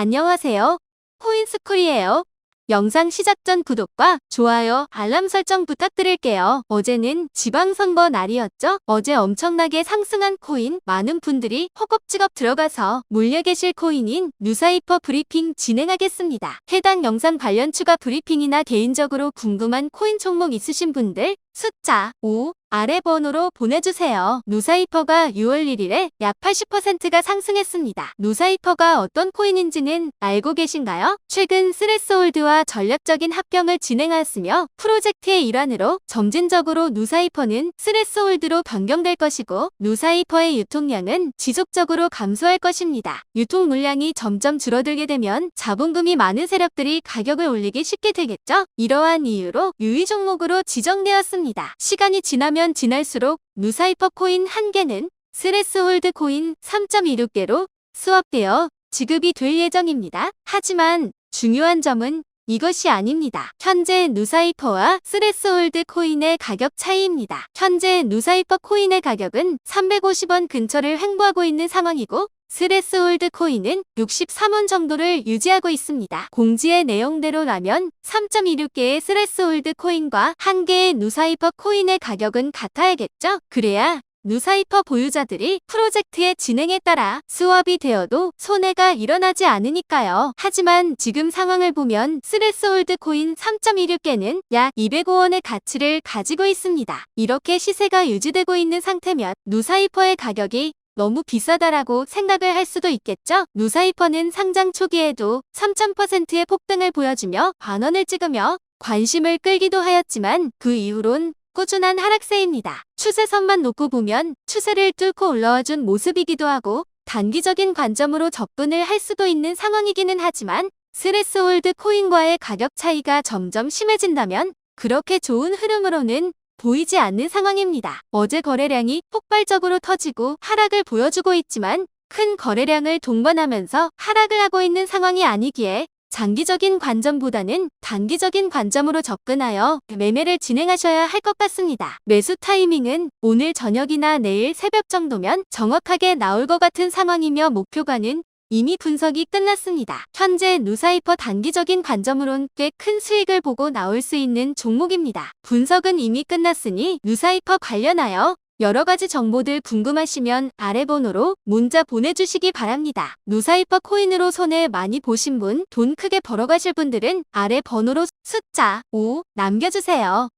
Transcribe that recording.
안녕하세요. 코인스쿨이에요. 영상 시작 전 구독과 좋아요, 알람 설정 부탁드릴게요. 어제는 지방선거 날이었죠? 어제 엄청나게 상승한 코인, 많은 분들이 허겁지겁 들어가서 몰려 계실 코인인 뉴사이퍼 브리핑 진행하겠습니다. 해당 영상 관련 추가 브리핑이나 개인적으로 궁금한 코인 종목 있으신 분들 숫자 5 아래 번호로 보내주세요. 누사이퍼가 6월 1일에 약 80%가 상승했습니다. 누사이퍼가 어떤 코인인지는 알고 계신가요? 최근 스레스홀드와 전략적인 합병을 진행하였으며 프로젝트의 일환으로 점진적으로 누사이퍼는 스레스홀드로 변경될 것이고 누사이퍼의 유통량은 지속적으로 감소할 것입니다. 유통 물량이 점점 줄어들게 되면 자본금이 많은 세력들이 가격을 올리기 쉽게 되겠죠? 이러한 이유로 유의 종목으로 지정되었습니다. 시간이 지나면 지날수록 누사이퍼 코인 한 개는 스레스홀드 코인 3.26개로 수업되어 지급이 될 예정입니다. 하지만 중요한 점은 이것이 아닙니다. 현재 누사이퍼와 스레스홀드 코인의 가격 차이입니다. 현재 누사이퍼 코인의 가격은 350원 근처를 횡보하고 있는 상황이고 스레스홀드 코인은 63원 정도를 유지하고 있습니다. 공지의 내용대로라면 3.26개의 스레스홀드 코인과 1개의 누사이퍼 코인의 가격은 같아야겠죠? 그래야 누사이퍼 보유자들이 프로젝트의 진행에 따라 수업이 되어도 손해가 일어나지 않으니까요. 하지만 지금 상황을 보면 스레스홀드 코인 3.26개는 약 205원의 가치를 가지고 있습니다. 이렇게 시세가 유지되고 있는 상태면 누사이퍼의 가격이 너무 비싸다라고 생각을 할 수도 있겠죠? 누사이퍼는 상장 초기에도 3000%의 폭등을 보여주며 반원을 찍으며 관심을 끌기도 하였지만 그 이후론 꾸준한 하락세입니다. 추세선만 놓고 보면 추세를 뚫고 올라와준 모습이기도 하고 단기적인 관점으로 접근을 할 수도 있는 상황이기는 하지만 스레스홀드 코인과의 가격 차이가 점점 심해진다면 그렇게 좋은 흐름으로는 보이지 않는 상황입니다. 어제 거래량이 폭발적으로 터지고 하락을 보여주고 있지만 큰 거래량을 동반하면서 하락을 하고 있는 상황이 아니기에 장기적인 관점보다는 단기적인 관점으로 접근하여 매매를 진행하셔야 할 것 같습니다. 매수 타이밍은 오늘 저녁이나 내일 새벽 정도면 정확하게 나올 것 같은 상황이며 목표가는 이미 분석이 끝났습니다. 현재 누사이퍼 단기적인 관점으론 꽤 큰 수익을 보고 나올 수 있는 종목입니다. 분석은 이미 끝났으니 누사이퍼 관련하여 여러 가지 정보들 궁금하시면 아래 번호로 문자 보내주시기 바랍니다. 누사이퍼 코인으로 손해 많이 보신 분, 돈 크게 벌어가실 분들은 아래 번호로 숫자 5 남겨주세요.